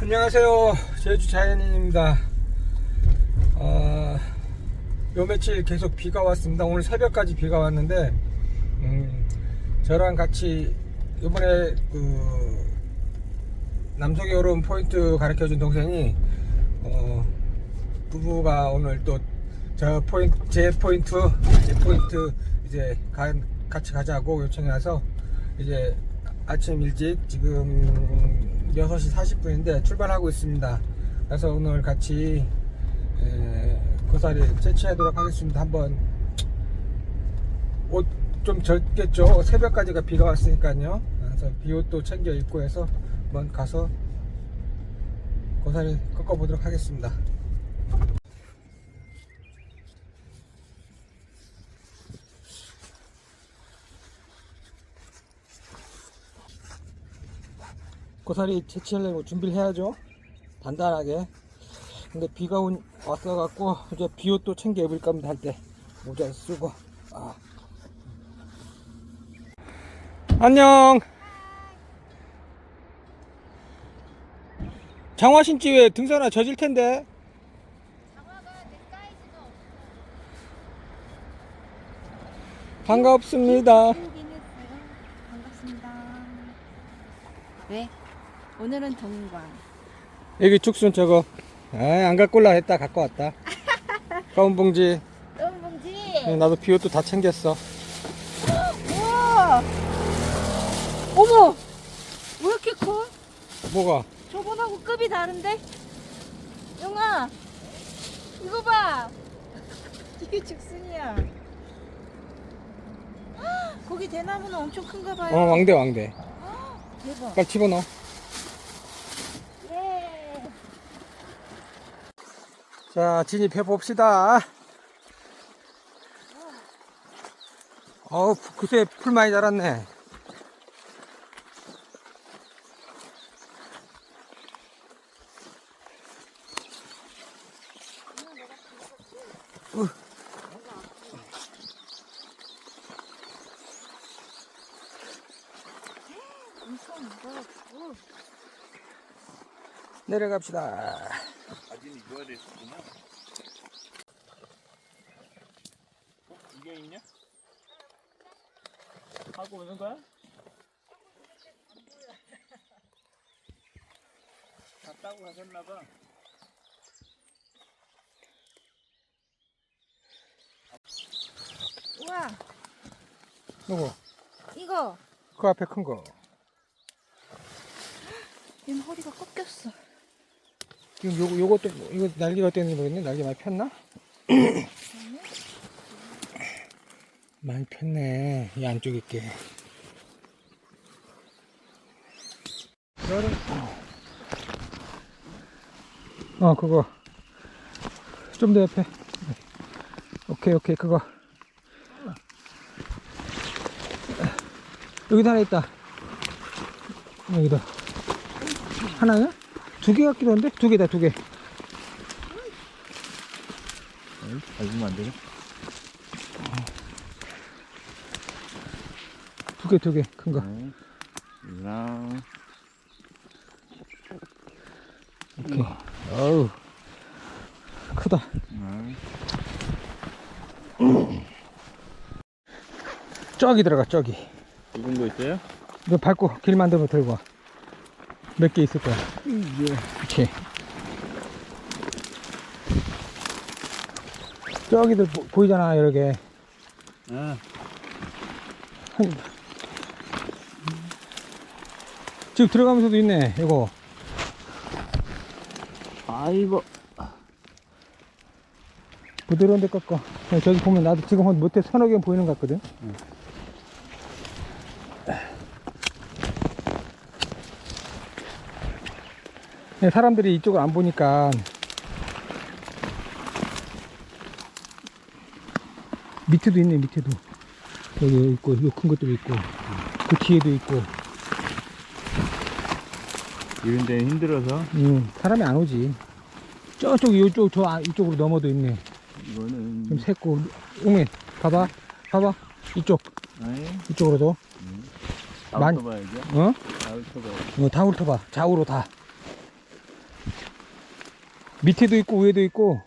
안녕하세요. 제주 자연인입니다. 어, 요 며칠 계속 비가 왔습니다. 오늘 새벽까지 비가 왔는데, 음, 저랑 같이 이번에 그 남속의 여름 포인트 가르쳐 준 동생이, 어, 부부가 오늘 또 저 포인트, 제 포인트, 제 포인트 이제 가- 같이 가자고 요청이 와서 이제 아침 일찍 지금 6시 40분인데 출발하고 있습니다. 그래서 오늘 같이 에, 고사리 채취하도록 하겠습니다. 한번 옷 좀 젖겠죠. 새벽까지가 비가 왔으니까요. 그래서 비옷도 챙겨 입고 해서 한번 가서 고사리 꺾어보도록 하겠습니다. 고사리 채취하려고 준비를 해야죠. 단단하게. 근데 비가 온, 왔어갖고, 이제 비옷도 챙겨 입을 겁니다, 할 때. 모자 쓰고. 아. 안녕! 장화 신지 왜 등산화 젖을 텐데? 반갑습니다. 반갑습니다. 네. 오늘은 동관. 여기 죽순 저거. 아, 안 갖고 올라 했다, 갖고 왔다. 가운 봉지. 똥 봉지. 나도 비옷도 다 챙겼어. 우와. 어머. 왜 이렇게 커? 뭐가? 저번하고 급이 다른데? 영아. 이거 봐. 이게 죽순이야. 헉, 거기 대나무는 엄청 큰가 봐요. 어, 왕대, 왕대. 대박. 빨리 집어넣어. 자, 진입해 봅시다. 어우, 그새 풀 많이 자랐네. 내려갑시다. 사진 이거야 됐구나. 어? 이게 있냐? 오는 거야? 다 따고 가셨나 봐. 우와. 누구? 이거. 그 앞에 큰 거. 얘는 허리가 꺾였어. 지금 요거, 요것도, 이거 날개가 어땠는지 모르겠네. 날개 많이 폈나? 많이 폈네. 이 안쪽에 게. 여름. 어, 그거. 좀 더 옆에. 오케이, 오케이, 그거. 여기도 하나 있다. 여기도. 하나야? 두 개 같기도 한데? 두 개다, 두 개. 밟으면 안 되죠? 두 개, 두 개. 큰 거. 네. 오케이. 어우. 크다. 저기 들어가, 저기. 이 정도 있어요? 이거 밟고 길 만들면 들고 와. 몇 개 있을 거야. 이렇게. 저기들 보, 보이잖아, 여러 개. 아, 한- 지금 들어가면서도 있네, 이거. 아이고. 부드러운데 꺾어. 네, 저기 보면 나도 지금 한 못해 서너 개 보이는 것 같거든. 네, 사람들이 이쪽을 안 보니까 밑에도 있네 밑에도 여기 있고 요큰 것도 있고 그 뒤에도 있고 이런 데 힘들어서. 음, 사람이 안 오지. 저쪽 이쪽 저 아- 이쪽으로 넘어도 있네. 이거는 좀 샜고 웅이 봐봐 봐봐. 이쪽. 아이 이쪽으로도 나부터 많이- 봐야죠. 어? 나부터 봐야죠. 어, 다 훑어봐. 좌우로 다. 밑에도 있고 위에도 있고.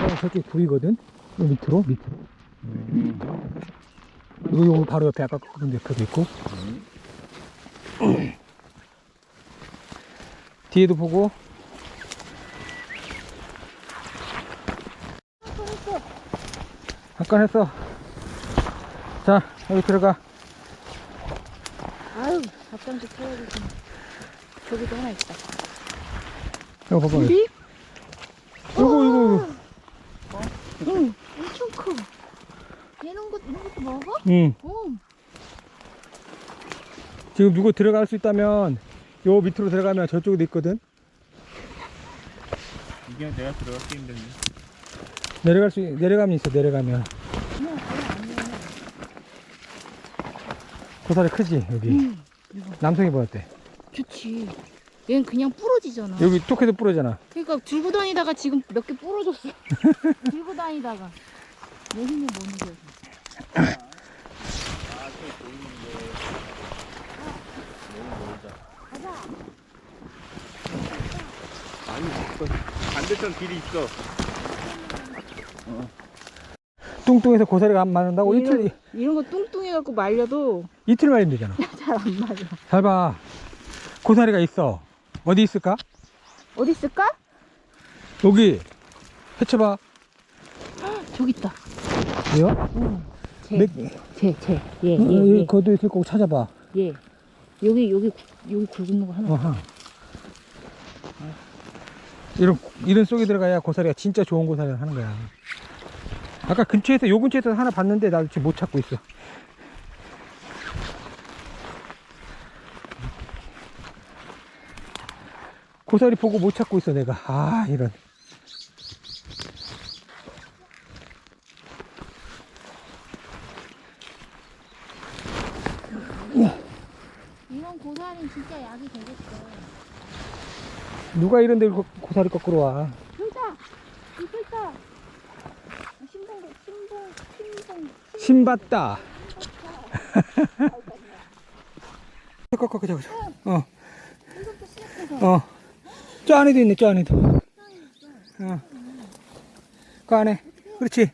내가 저쪽 보이거든? 요 밑으로 밑으로. 이거 요 바로 옆에 아까 그 옆에도 있고 뒤에도 보고 잠깐 했어 자 여기 들어가 아유, 밥상도 태워주지. 저기도 하나 있다. 이거 봐봐 우리? 이거 이거 응, 엄청 커. 얘는 것, 이런 것도 먹어? 응 응. 지금 누구 들어갈 수 있다면 요 밑으로 들어가면 저쪽에도 있거든 이게 내가 들어가기 힘든데. 내려갈 수 내려가면 있어 내려가면. 고사리 크지 여기 응. 이거. 남성이 보였대 좋지. 얘는 그냥 부러지잖아. 여기 톡해도 부러잖아 그러니까 들고 다니다가 지금 몇 개 부러졌어. 들고 다니다가. 내 힘을 못 이겨서. 아니, 그 반대편 길이 있어. 뚱뚱해서 고사리가 안 맞는다고 이런, 이틀 이런 거 뚱뚱해갖고 말려도 이틀 말리면 되잖아 잘 안 맞아. 잘 봐 고사리가 있어 어디 있을까 어디 있을까? 여기 해쳐봐 저기 있다. 왜요 응. 쟤, 몇- 쟤, 쟤. 얘, 어, 얘, 여기 얘. 거도 있을 거고 찾아봐 얘. 여기, 여기, 구- 여기 굵은 거 하나. 어허. 이런 이런 속에 들어가야 고사리가 진짜 좋은 고사리를 하는 거야. 아까 근처에서 요 근처에서 하나 봤는데 나 지금 못 찾고 있어. 고사리 보고 못 찾고 있어 내가. 아 이런. 이런 고사리는 진짜 약이 되겠어. 누가 이런 데 고- 고사리 거꾸로 와. 여기다! 여기 있다! 신봉, 신봉, 신봉, 신봤다. 꺾어 저거 저거. 어. 이것도 시작해서. 어. 저 안에도 있네, 저 안에도. 어. 그 안에. 그렇지.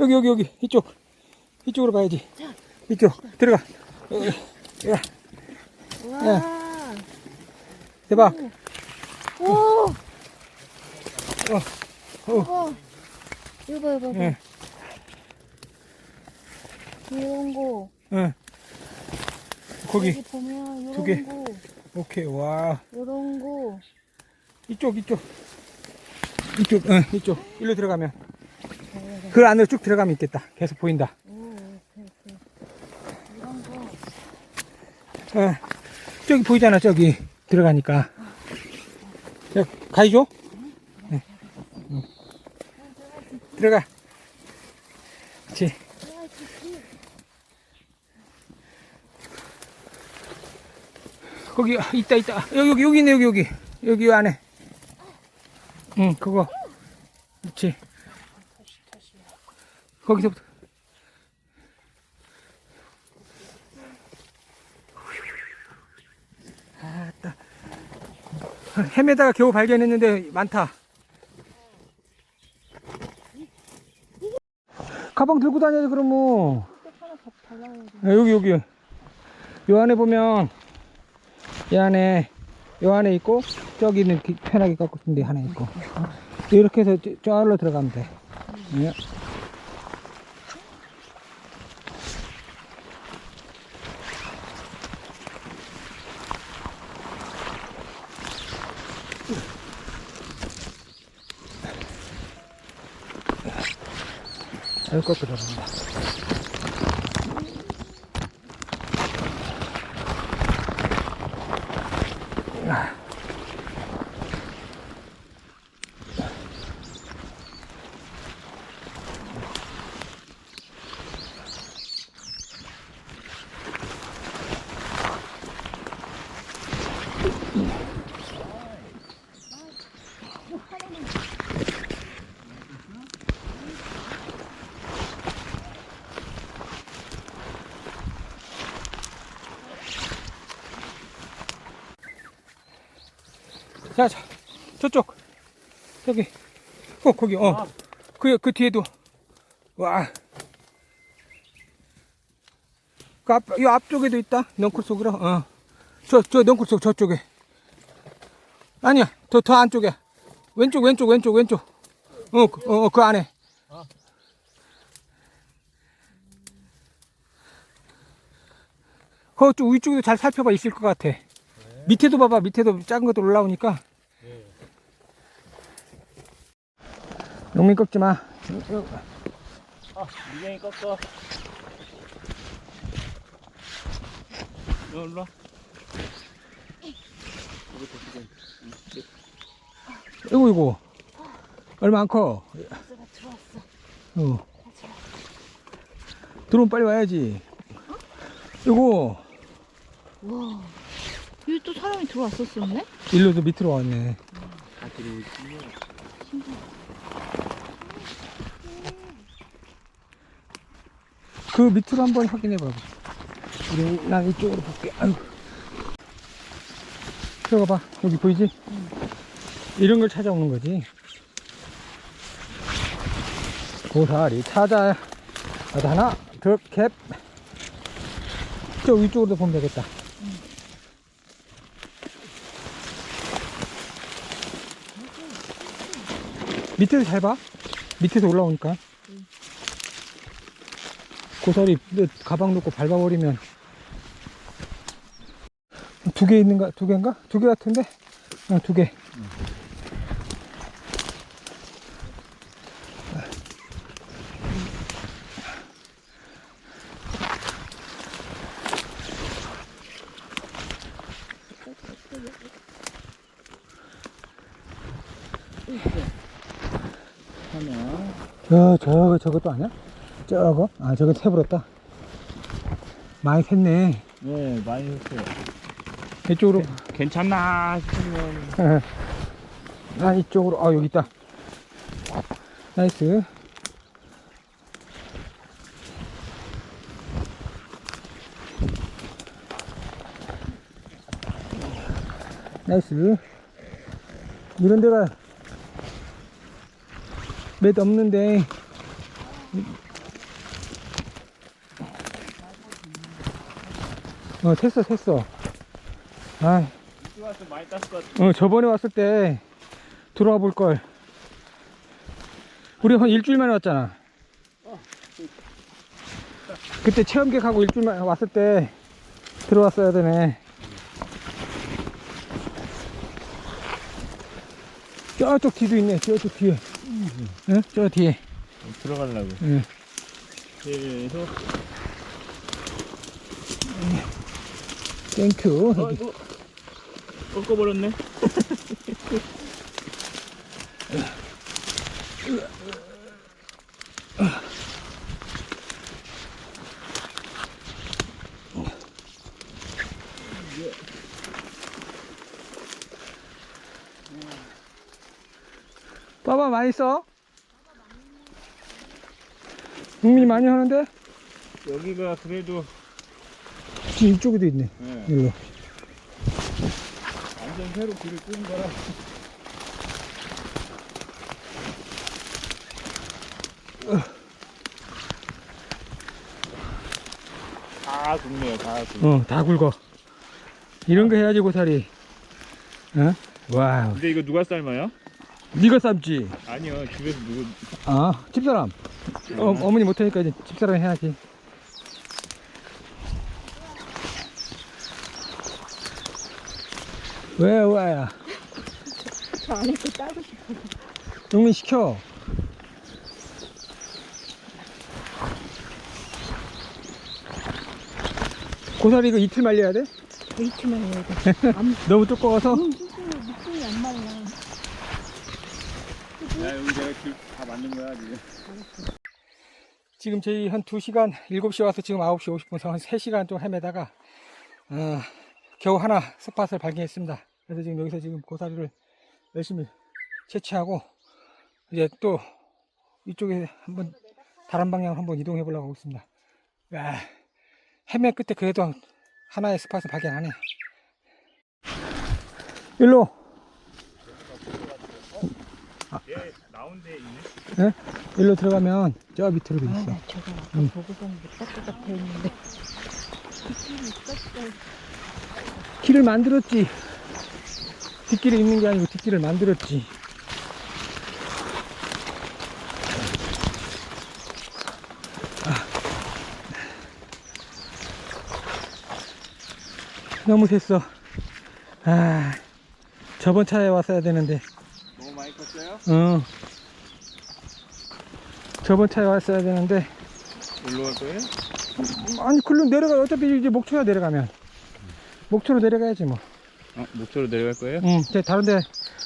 여기, 여기, 여기. 이쪽. 이쪽으로 가야지. 이쪽. 들어가. 어, 야, 와. 대박. 오! 어. 어. 이거. 이거 봐, 이거 봐. 예. 이런 거. 응. 거기. 여기 보면 이런 두 개. 거. 오케이. 와. 이런 거. 이쪽, 이쪽. 이쪽, 응, 이쪽. 일로 들어가면. 그 안으로 쭉 들어가면 있겠다. 계속 보인다. 오, 오케이, 오케이. 이런 거. 어. 저기 보이잖아, 저기. 들어가니까. 야, 가이죠? 응. 응. 들어가. 그렇지. 거기 아, 있다 있다 여기 여기 여기 있네 여기 여기 여기 안에 응 그거 그렇지 거기서부터 헤매다가 겨우 발견했는데 많다. 가방 들고 다녀야지 그럼 뭐. 아, 여기 여기. 요 안에 보면 이 안에 요 안에 있고 저기는 기- 편하게 깎고 있는데 하나 있고. 이렇게 해서 저- 저기로 들어가면 돼 예. 잘 꺾고 들어간다 자, 자 저쪽 저기 어 거기 어그 그 뒤에도 와. 그 앞, 이 앞쪽에도 있다. 넝쿨 속으로. 어. 저, 저 넝쿨 속 저쪽에. 아니야. 더, 더 안쪽에. 왼쪽, 왼쪽, 왼쪽, 왼쪽. 어, 그- 어, 그 안에. 그쪽 위쪽도 잘 살펴봐 있을 것 같아. 밑에도 봐봐. 밑에도 작은 것도 올라오니까. 농민 꺾지 마. 아, 미경이. 너 일로 와. 이거 이거 얼마 안 커. 들어왔어. 어. 들어오면 빨리 와야지. 이거 와. 여기 또 사람이 들어왔었었네? 일로도 밑으로 왔네. 다 들어오지. 그 밑으로 한번 확인해 봐봐. 우리 난 이쪽으로 볼게. 아유. 들어가 봐. 여기 보이지? 이런 걸 찾아오는 거지. 고사리 찾아. 하나, 둘, 캡. 저 위쪽으로도 보면 되겠다. 밑에서 잘 봐. 밑에서 올라오니까. 고사리 너 가방 놓고 밟아버리면 두 개 있는가? 두 개인가? 두 개 같은데? 어, 두 개. 저, 저것도 아니야? 저거? 아, 저거 새버렸다. 많이 샜네. 네, 많이 했어요. 이쪽으로. 괜찮나 싶으면. 아, 이쪽으로. 아, 여기 있다. 나이스. 나이스. 이런 데가 몇 없는데. 어, 샜어, 샜어. 아, 이와서 많이. 어, 저번에 왔을 때 들어와 볼 걸. 우리 한 일주일 만에 왔잖아. 그때 체험객하고 일주일 만에 왔을 때 들어왔어야 되네. 저쪽 뒤도 있네. 저쪽 뒤에. 응? 저 뒤에. 들어가려고. 응. 그래서. 땡큐. 어, 이거. 꺾어버렸네. 봐봐, 많이 써? 국민이 많이 하는데? 여기가 그래도. 이쪽에도 있네. 네, 일로. 완전 새로 길을 뚫은 거라. 다 굵네요, 다 굵. 어, 다 굵어. 이런 거 해야지 고사리. 어? 와우. 근데 이거 누가 삶아요? 네가 삶지. 아니요, 집에서 누구. 아, 집사람. 어, 어머니 못하니까 이제 집사람 해야지. 왜, 왜? 저 안에 거 따고 싶어. 용민 시켜. 고사리 이거 이틀 말려야 돼? 웨이트만 해야 돼. 안, 너무 두꺼워서? 음, 수술, 목숨이 안 말라. 야, 여기 내가 길 다 만든 거야, 지금. 지금 저희 한 2시간, 7시 와서 지금 9시 50분, 한 3시간 좀 헤매다가, 어, 겨우 하나 스팟을 발견했습니다. 그래서 지금 여기서 지금 고사리를 열심히 채취하고, 이제 또 이쪽에 한번, 다른 방향으로 한번 이동해 보려고 하고 있습니다. 야, 헤매 끝에 그래도 하나의 스팟을 발견하네. 일로. 얘 나온 데 있네. 예? 일로 들어가면 저 밑으로 돼 아, 있어. 나 저거 아까 응. 딱딱딱 했는데. 뒷길이 딱딱. 길을 만들었지. 뒷길에 있는 게 아니고 뒷길을 만들었지. 아. 너무 샜어. 아, 저번 차에 왔어야 되는데, 너무 많이 컸어요? 어. 저번 차에 왔어야 되는데, 올라갈 거예요? 아니, 글로 내려가, 어차피 이제 목초야 내려가면. 목초로 내려가야지 뭐. 어, 목초로 내려갈 거예요? 응, 제 다른 데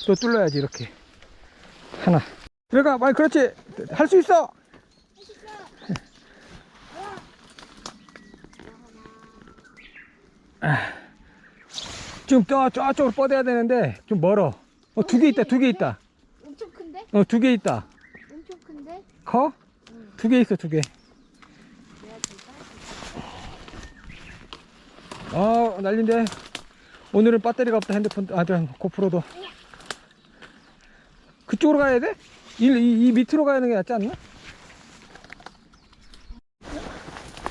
또 뚫어야지 이렇게 하나. 들어가, 말 그렇지. 할 수 있어. 아, 지금 저 저쪽으로 뻗어야 되는데 좀 멀어. 어, 두 개 있다, 두 개 있다. 엄청 큰데? 어, 두 개 있다. 커? 두개 있어, 두 개. 될까? 어, 난린데. 오늘은 배터리가 없다, 핸드폰, 아, 저, 고프로도. 그쪽으로 가야 돼? 이, 이, 이 밑으로 가는 게 낫지 않나?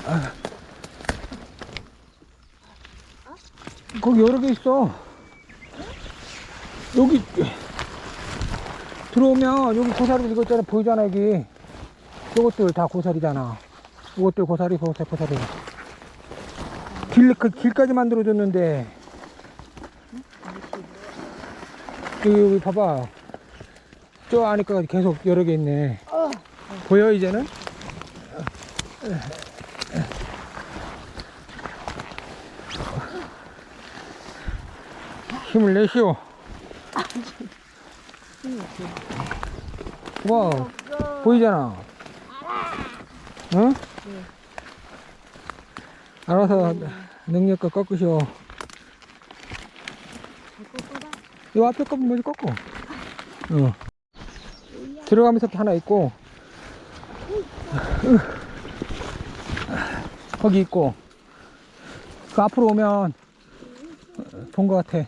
아. 거기 여러 개 있어. 여기, 들어오면, 여기 고사리 이거 있잖아, 보이잖아, 여기. 요것들 다 고사리잖아. 요것들 고사리, 고사리, 고사리. 길, 그 길까지 만들어줬는데. 여기, 여기 봐봐. 저 안에까지 계속 여러 개 있네. 보여, 이제는? 힘을 내시오. 와, 보이잖아. 응? 알아서 능력껏 꺾으시오. 이 앞에 거면 먼저 꺾어. 어. 들어가면서 하나 있고, 거기 있고, 그 앞으로 오면 본 것 같아.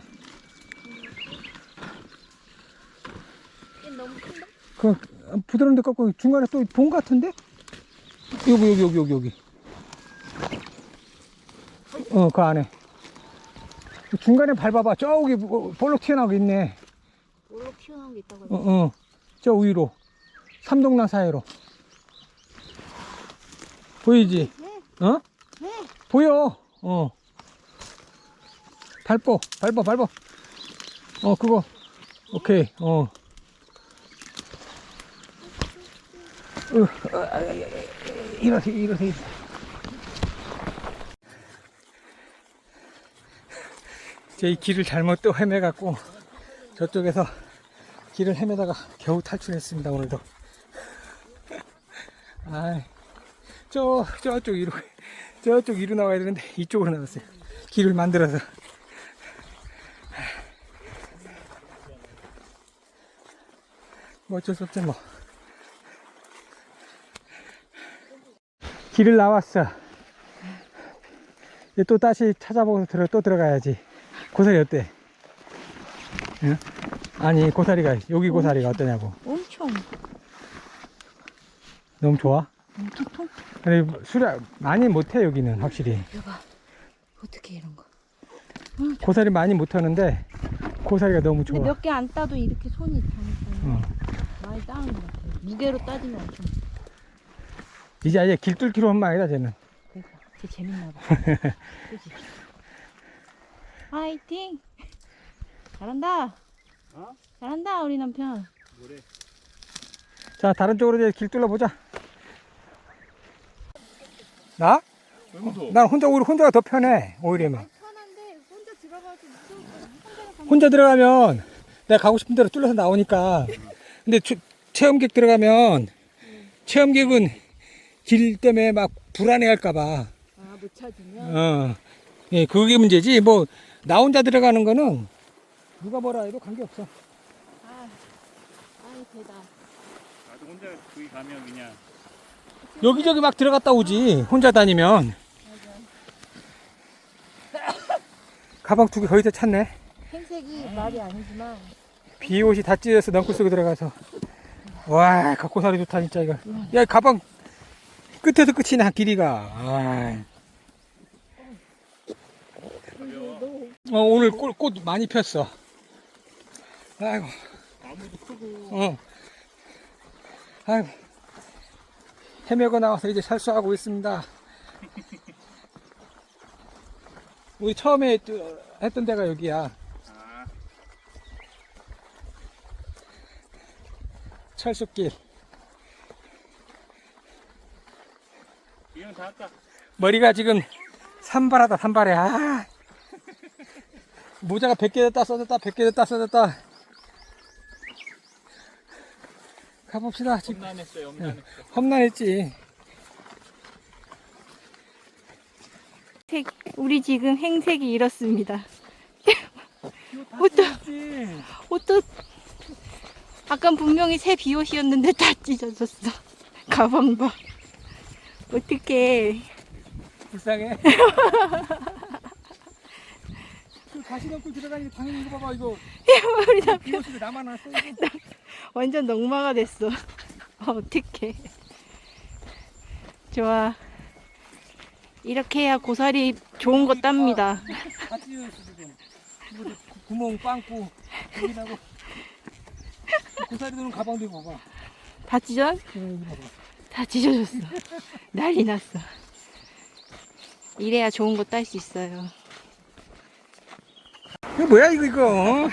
그 부드러운데 꺾고 중간에 또본것 같은데? 여기 여기 여기 여기 여기. 어그 안에. 중간에 밟아봐. 저기 뭐 볼록 튀어나오고 있네. 올록 튀어나온 게 있다고 어, 어. 저 위로. 삼동강 사이로. 보이지? 네. 어? 네. 보여. 어. 밟어. 밟아, 밟아. 어, 그거. 오케이. 어. 으, 어, 아, 아, 아, 이러세요, 이러세요. 제 이 길을 잘못 또 헤매갖고 저쪽에서 길을 헤매다가 겨우 탈출했습니다, 오늘도. 아이. 저, 저쪽 위로, 저쪽 위로 나와야 되는데, 이쪽으로 나왔어요. 길을 만들어서. 뭐 어쩔 수 없지, 뭐. 길을 나왔어. 또 다시 찾아보고 들어, 또 들어가야지. 고사리 어때? 응? 아니, 고사리가, 여기 고사리가 어떠냐고. 엄청 너무 좋아? 엄청 통. 근데 수량 많이 못해, 여기는, 확실히. 여봐. 어떻게 이런 거? 고사리 많이 못하는데 고사리가 너무 좋아. 몇 개 안 따도 이렇게 손이 다니까 어. 많이 따는 것 같아. 무게로 따지면 엄청. 이제 아예 길 뚫기로 한 말이다 쟤는. 그러니까 쟤 재밌나 봐. 화이팅! 잘한다. 어? 잘한다 우리 남편. 뭐래? 자 다른 쪽으로 이제 길 뚫러 보자. 나? 왜 무서워? 난 혼자 오히려 혼자가 더 편해 오히려면. 편한데 혼자 들어가서. 혼자 들어가면 내가 가고 싶은 대로 뚫려서 나오니까. 근데 추- 체험객 들어가면 체험객은 길 때문에 막 불안해할까봐. 아 못 찾으면. 어. 예, 그게 문제지. 뭐 나 혼자 들어가는 거는 누가 뭐라 해도 관계 없어. 아, 아이 대다. 나도 혼자 거기 가면 그냥 여기저기 막 들어갔다 오지 혼자 다니면 가방 두 개 거의 다 찼네 흰색이 말이 아니지만 비 옷이 다 찢어서 넝쿨 속에 들어가서 와, 각고사리 좋다, 진짜, 이거. 야, 가방 끝에서 끝이 나, 길이가. 아. 어, 오늘 꽃, 꽃 많이 폈어. 아이고, 나무도 크고 어. 아이고. 헤매고 나와서 이제 살수하고 있습니다. 우리 처음에 또 했던 데가 여기야. 아 철숲길. 이건 다 왔다 머리가 지금 산발하다, 산발해. 아. 모자가 100개 됐다, 써졌다, 100개 됐다, 써졌다. 가봅시다. 지금 험난했어요 험난했어 험난했지. 색, 우리 지금 행색이 이렇습니다. 옷도, 옷도, 아까 분명히 새 비옷이었는데 다 찢어졌어. 가방 봐. 어떡해. 불쌍해. 그 가시 넘고 들어가니까 당연히 이거 봐봐, 이거. 우리 다 비옷이 나만 왔어, 이거. 완전 농마가 됐어. 어떡해. 좋아. 이렇게 해야 고사리 좋은 거 땁니다. 다 찢어졌어, 지금. 이거 구멍 빵꾸, 여기 나고. 고사리 도는 가방도 이거 봐봐. 다 찢어? 이거 봐봐. 다 찢어졌어. 난리 났어. 이래야 좋은 거 딸 수 있어요. 이거 뭐야, 이거, 이거.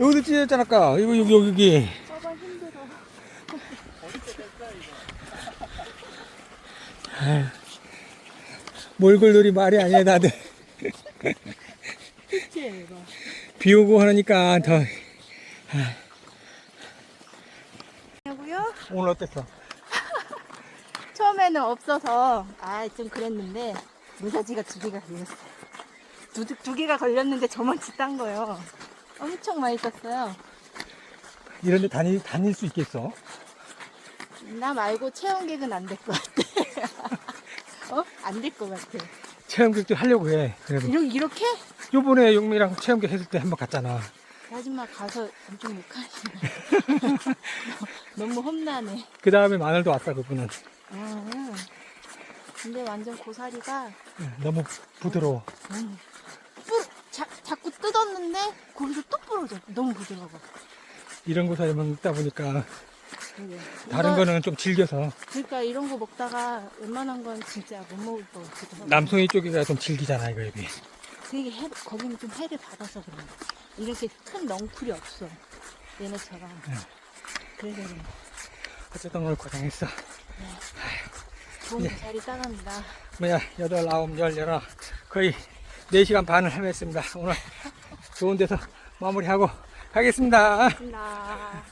여기도 찢어졌잖아, 아까. 이거, 여기, 여기, 여기. 몰골놀이 말이 아니야, 다들. 비 오고 하니까 더. 하고요. 오늘 어땠어? 처음에는 없어서 아 좀 그랬는데 무사지가 두 개가 걸렸어요. 두, 두 개가 걸렸는데 저만 딴 거예요. 엄청 많이 땄어요. 이런 데 다닐, 다닐 수 있겠어? 나 말고 체온객은 안 될 것 같아. 어? 안 될 것 같아. 체험객도 하려고 해. 그래도. 이렇게, 이렇게? 요번에 용미랑 체험객 했을 때 한번 갔잖아. 아줌마 가서 엄청 욕하시네. 너무 험난해. 그 다음에 마늘도 왔어, 그분은. 아, 근데 완전 고사리가 너무 부드러워. 뿌, 자, 자꾸 뜯었는데 거기서 또 부러져. 너무 부드러워. 이런 거 살면 먹다 보니까. 다른 이거- 거는 좀 질겨서 그러니까 이런 거 먹다가 웬만한 건 진짜 못 먹을 것 같기도 하고. 남성이 쪽이가 좀 질기잖아, 이거 여기. 되게 해, 거기는 좀 해를 받아서 그런 거. 이렇게 큰 넝쿨이 없어. 얘네처럼. 그래서 그런 거. 어쨌든 오늘 고생했어. 좋은 고사리 따갑니다. 뭐야, 여덟, 아홉, 열, 열하. 거의 4시간 반을 헤맸습니다. 오늘 좋은 데서 마무리하고 가겠습니다. 나